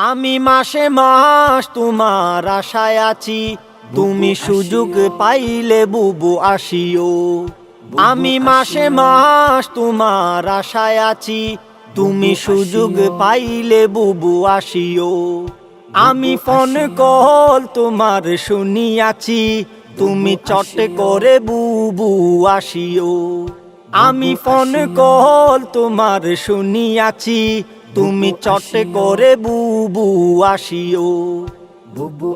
আমি মাসে মাস তোমার আশায় আছি। তুমি সুযোগ পাইলে বুবু আসিও। আমি মাসে মাস তোমার আশায় আছি। তুমি সুযোগ পাইলে বুবু আসিও। আমি ফোন কল তোমার শুনিয়াছি। তুমি চটে করে বুবু আসিও। আমি ফোন কল তোমার শুনিয়াছি। তুমি চটে করে বুবু আসিও।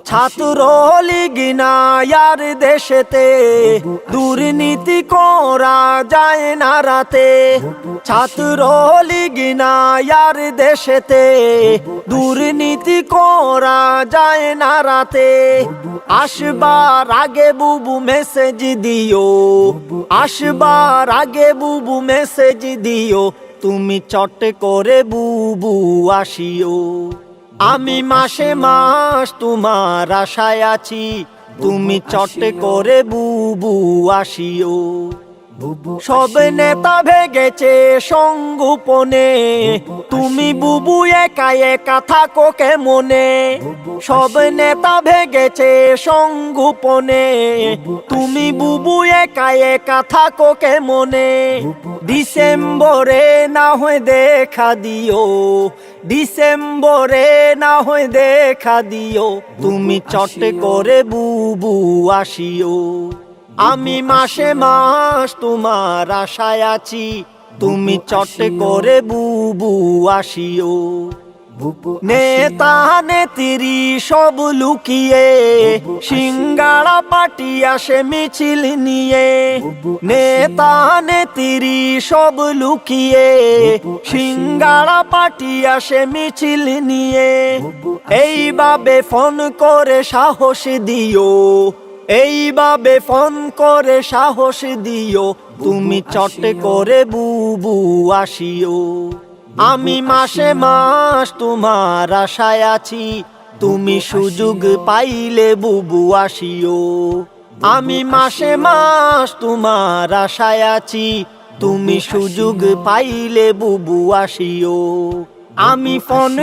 ছাত্র লিগিনায়ার দেশেতে দুর্নীতি করা যায় না রাতে। ছাত্র লিগিনায়ার দেশেতে দুর্নীতি করা যায় না রাতে। আসবার আগে বুবু মেসেজ দিও। আসবার আগে বুবু মেসেজ দিও। তুমি চটে করে বুবু আসিও। আমি মাসে মাস তোমার আশায় আছি। তুমি চটে করে বুবু আসিও। সব নেতা ভেগেছে সঙ্গোপনে তুমি বুবু একা একা থাকো কেমনে? সব নেতা ভেগেছে সঙ্গোপনে তুমি বুবু একা একা থাকো কেমনে? ডিসেম্বরে না হয় দেখা দিও। ডিসেম্বরে না হয় দেখা দিও। তুমি চটে করে বুবু আসিও। আমি মাসে মাস তোমার আশায় আছি। তুমি চটে করে বুবু আসিও। নেতা নেত্রী সব লুকিয়ে সিঙ্গাড়া পাটি আসে মিছিল নিয়ে। নেতা নেত্রী সব লুকিয়ে সিঙ্গাড়া পাটি আসে মিছিল নিয়ে। এইভাবে ফোন করে সাহস দিও। এইভাবে ফোন করে সাহস দিও তুমি চটে করে বুবু আসিও। আমি মাসে মাস তোমার আশায় আছি তুমি সুযোগ পাইলে বুবু আসিও। আমি মাসে মাস তোমার আশায় আছি তুমি সুযোগ পাইলে বুবু আসিও। আমি ফোন